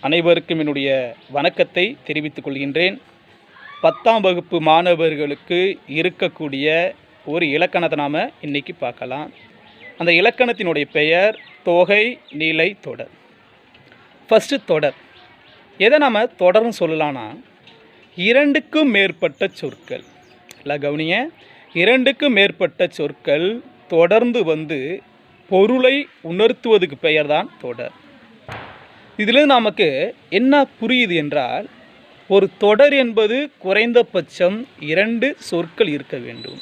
அனைவருக்கும் என்னுடைய வணக்கத்தை தெரிவித்துக் கொள்கின்றேன். பத்தாம் வகுப்பு மாணவர்களுக்கு இருக்கக்கூடிய ஒரு இலக்கணத்தை நாம் இன்னைக்கு பார்க்கலாம். அந்த இலக்கணத்தினுடைய பெயர் தொகை நீலை தொடர். ஃபஸ்ட்டு தொடர். எதை நாம் தொடர்னு சொல்லலாம்னா இரண்டுக்கும் மேற்பட்ட சொற்கள். இல்லை கவனிய இரண்டுக்கும் மேற்பட்ட சொற்கள் தொடர்ந்து வந்து பொருளை உணர்த்துவதுக்கு பெயர்தான் தொடர். இதில் நமக்கு என்ன புரியுது என்றால் ஒரு தொடர் என்பது குறைந்தபட்சம் இரண்டு சொற்கள் இருக்க வேண்டும்.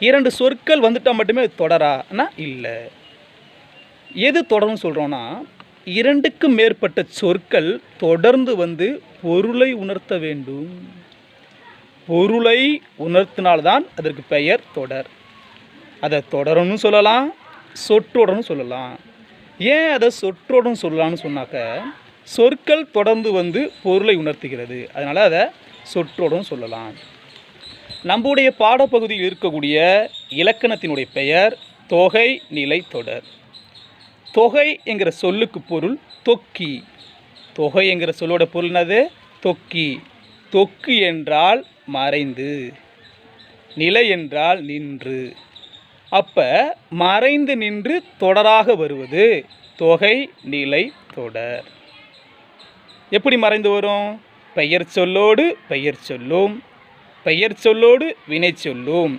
இரண்டு சொற்கள் வந்துட்டால் மட்டுமே தொடரானா இல்லை. எது தொடர்னு சொல்கிறோன்னா இரண்டுக்கும் மேற்பட்ட சொற்கள் தொடர்ந்து வந்து பொருளை உணர்த்த வேண்டும். பொருளை உணர்த்தினால்தான் அதற்கு பெயர் தொடர். அதை தொடரணும் சொல்லலாம் சொற்றொடர்னு சொல்லலாம். ஏன் அதை சொற்றோடும் சொல்லலாம்னு சொன்னாக்க சொற்கள் தொடர்ந்து வந்து பொருளை உணர்த்துகிறது. அதனால் அதை சொற்றோடும் சொல்லலாம். நம்முடைய பாடப்பகுதியில் இருக்கக்கூடிய இலக்கணத்தினுடைய பெயர் தொகை நிலை தொடர். தொகை என்கிற சொல்லுக்கு பொருள் தொக்கி. தொகை என்கிற சொல்லோட பொருள் என்னது? தொக்கி. தொக்கு என்றால் மறைந்து. நிலை என்றால் நின்று. அப்போ மறைந்து நின்று தொடராக வருவது தொகை நிலை தொடர். எப்படி மறைந்து வரும்? பெயர் சொல்லோடு பெயர் சொல்லும் பெயர் சொல்லோடு வினை சொல்லும்.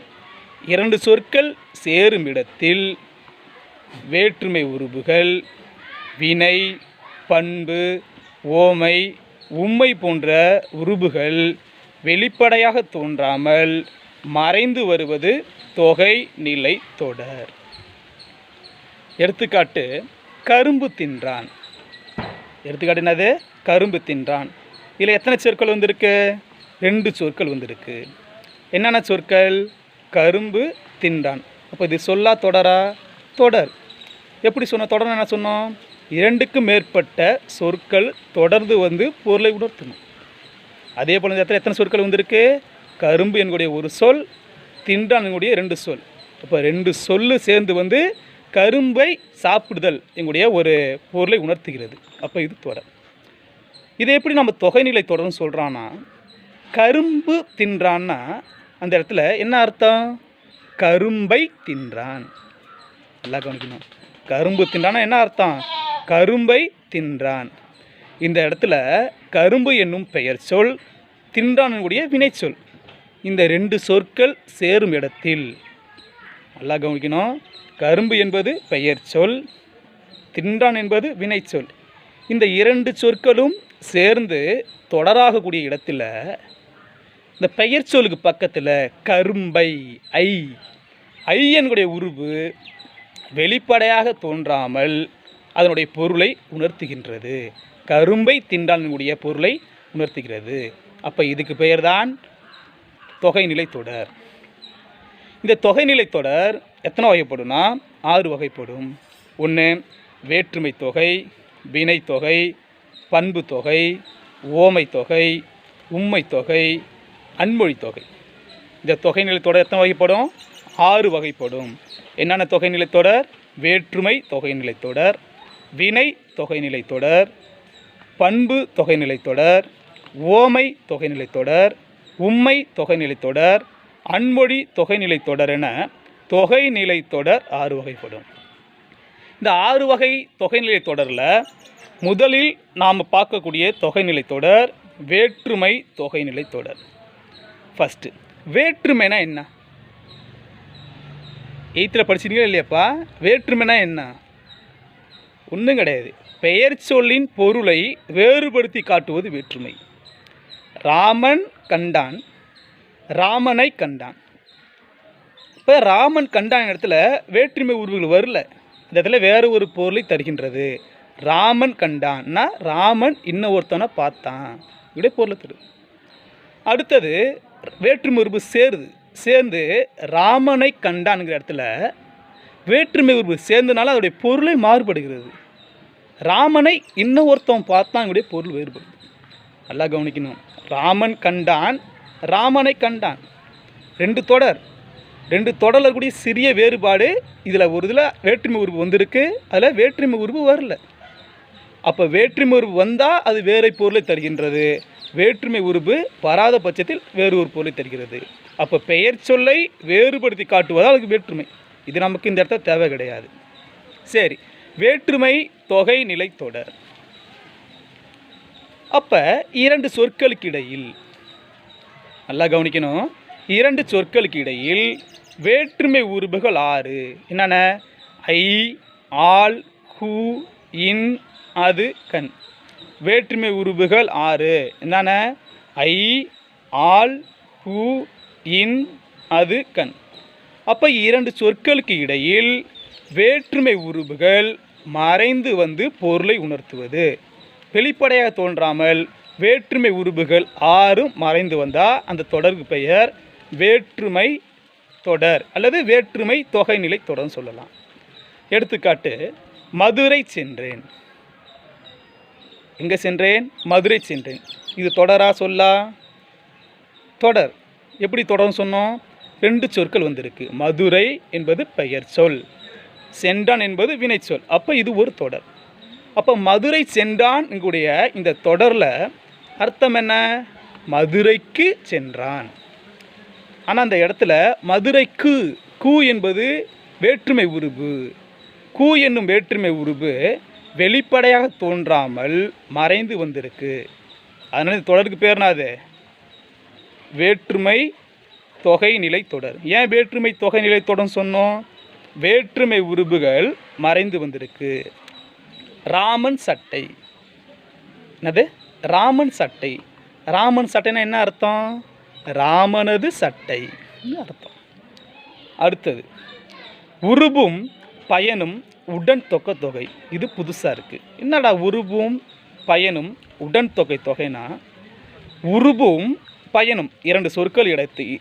இரண்டு சொற்கள் சேரும் இடத்தில் வேற்றுமை உருபுகள் வினை பண்பு ஓமை உம்மை போன்ற உருபுகள் வெளிப்படையாக தோன்றாமல் மறைந்து வருவது தொகை நிலை தொடர். எடுத்துக்காட்டு கரும்பு தின்றான். எடுத்துக்காட்டு என்னது? கரும்பு தின்றான். இதில் எத்தனை சொற்கள் வந்திருக்கு? ரெண்டு சொற்கள் வந்திருக்கு. என்னென்ன சொற்கள்? கரும்பு தின்றான். அப்போ இது சொல்லா தொடரா? தொடர். எப்படி சொன்ன தொடர் என்ன சொன்னோம்? இரண்டுக்கும் மேற்பட்ட சொற்கள் தொடர்ந்து வந்து பொருளை உணர்த்தணும். அதே போல் இந்த எத்தனை எத்தனை சொற்கள் வந்திருக்கு? கரும்பு என்கூடிய ஒரு சொல் தின்றானுடைய ரெண்டு சொல். அப்போ ரெண்டு சொல்லு சேர்ந்து வந்து கரும்பை சாப்பிடுதல் எங்களுடைய ஒரு பொருளை உணர்த்துகிறது. அப்போ இது தொடர். இதை எப்படி நம்ம தொகைநிலை தொடர்னு சொல்கிறான்னா கரும்பு தின்றான்னா அந்த இடத்துல என்ன அர்த்தம்? கரும்பை தின்றான். நல்லா கவனிக்கணும். கரும்பு தின்றான்னா என்ன அர்த்தம்? கரும்பை தின்றான். இந்த இடத்துல கரும்பு என்னும் பெயர் சொல் தின்றான் கூடிய வினைச்சொல். இந்த ரெண்டு சொற்கள் சேரும் இடத்தில். நல்லா கவனிக்கணும். கரும்பு என்பது பெயர் சொல் தின்றான் என்பது வினைச்சொல் இந்த இரண்டு சொற்களும் சேர்ந்து தொடராகக்கூடிய இடத்துல இந்த பெயர் சொல்லுக்கு பக்கத்தில் கரும்பை ஐ. ஐ உருவு வெளிப்படையாக தோன்றாமல் அதனுடைய பொருளை உணர்த்துகின்றது. கரும்பை திண்டானுடைய பொருளை உணர்த்துகிறது. அப்போ இதுக்கு பெயர்தான் தொகைநிலை தொடர். இந்த தொகைநிலை தொடர் எத்தனை வகைப்படும்னா? ஆறு வகைப்படும். ஒன்று வேற்றுமை தொகை வினை தொகை பண்பு தொகை ஓமை தொகை உண்மை தொகை அன்மொழி தொகை. இந்த தொகைநிலை தொடர் எத்தனை வகைப்படும்? ஆறு வகைப்படும். என்னென்ன தொகைநிலை தொடர்? வேற்றுமை தொகைநிலை தொடர் வினை தொகைநிலை தொடர் பண்பு தொகைநிலை தொடர் ஓமை தொகைநிலை தொடர் உம்மை தொகைநிலை தொடர் அன்மொழி தொகைநிலை தொடர் என தொகைநிலை தொடர் ஆறு வகைப்படும். இந்த ஆறு வகை தொகைநிலை தொடரில் முதலில் நாம் பார்க்கக்கூடிய தொகைநிலை தொடர் வேற்றுமை தொகைநிலை தொடர். ஃபஸ்ட்டு வேற்றுமைனா என்ன? எயித்தில் படிச்சிருக்கீங்களா இல்லையாப்பா? வேற்றுமைனா என்ன? ஒன்றும் கிடையாது. பெயர் சொல்லின் பொருளை வேறுபடுத்தி காட்டுவது வேற்றுமை. ராமன் கண்டான். ராமனை கண்டான். இப்போ ராமன் கண்டான் இடத்துல வேற்றுமை உருவுகள் வரல. இந்த இடத்துல வேறு ஒரு பொருளை தருகின்றது. ராமன் கண்டான்னா ராமன் இன்னொருத்தனை பார்த்தான். இப்படியே பொருளை தரு அடுத்தது வேற்றுமை உருவு சேருது. சேர்ந்து ராமனை கண்டான்ங்கிற இடத்துல வேற்றுமை உருவு சேர்ந்தனால அதோடைய பொருளை மாறுபடுகிறது. ராமனை இன்னொருத்தன் பார்த்தான் இப்படியே பொருள் வேறுபடுது. நல்லா கவனிக்கணும். ராமன் கண்டான் ராமனை கண்டான். ரெண்டு தொடர். ரெண்டு தொடரில் கூடிய சிறிய வேறுபாடு இதில் ஒரு இதில் வேற்றுமை உருவு வந்திருக்கு அதில் வேற்றுமை உருவு வரல. அப்போ வேற்றுமை உருவு வந்தால் அது வேறு பொருளை தருகின்றது. வேற்றுமை உருவு வராத பட்சத்தில் வேறு ஒரு பொருளை தருகிறது. அப்போ பெயர் சொல்லை வேறுபடுத்தி காட்டுவதால் அதுக்கு வேற்றுமை. இது நமக்கு இந்த இடத்துல தேவை கிடையாது. சரி வேற்றுமை தொகை நிலை தொடர். அப்போ இரண்டு சொற்களுக்கு இடையில் நல்லா கவனிக்கணும். இரண்டு சொற்களுக்கு இடையில் வேற்றுமை உருபுகள் ஆறு. என்னென்ன? ஐ ஆல் ஹூ இன் அது கண். வேற்றுமை உருபுகள் ஆறு. என்னென்ன? ஐ ஆல் ஹூ இன் அது கண். அப்போ இரண்டு சொற்களுக்கு இடையில் வேற்றுமை உருபுகள் மறைந்து வந்து பொருளை உணர்த்துவது. வெளிப்படையாக தோன்றாமல் வேற்றுமை உருபுகள் ஆறும் மறைந்து வந்தால் அந்த தொடருக்கு பெயர் வேற்றுமை தொடர் அல்லது வேற்றுமை தொகைநிலை தொடர்னு சொல்லலாம். எடுத்துக்காட்டு மதுரை சென்றேன். எங்கே சென்றேன்? மதுரை சென்றேன். இது தொடரா சொல்லா? தொடர். எப்படி தொடர்னு சொன்னோம்? ரெண்டு சொற்கள் வந்திருக்கு. மதுரை என்பது பெயர் சொல். சென்றான் என்பது வினைச்சொல். அப்போ இது ஒரு தொடர். அப்போ மதுரை சென்றான் எங்களுடைய இந்த தொடரில் அர்த்தம் என்ன? மதுரைக்கு சென்றான். ஆனால் அந்த இடத்துல மதுரைக்கு கூ என்பது வேற்றுமை உருபு. கூ என்னும் வேற்றுமை உருபு வெளிப்படையாக தோன்றாமல் மறைந்து வந்திருக்கு. அதனால் இந்த தொடருக்கு பேர்னாது வேற்றுமை தொகை நிலை தொடர். ஏன் வேற்றுமை தொகை நிலை தொடர்னு சொன்னோம்? வேற்றுமை உருபுகள் மறைந்து வந்திருக்கு. ராமன் சட்டை. என்னது? ராமன் சட்டை. ராமன் சட்டைன்னா என்ன அர்த்தம்? ராமனது சட்டை. அர்த்தம்? அடுத்தது. உருபும் பயனும் உடன் தொகை தொகை. இது புதுசாக இருக்குது என்னடா உருபும் பயனும் உடன் தொகை தொகைனா? உருபும் பயனும் இரண்டு சொற்கள் இடத்து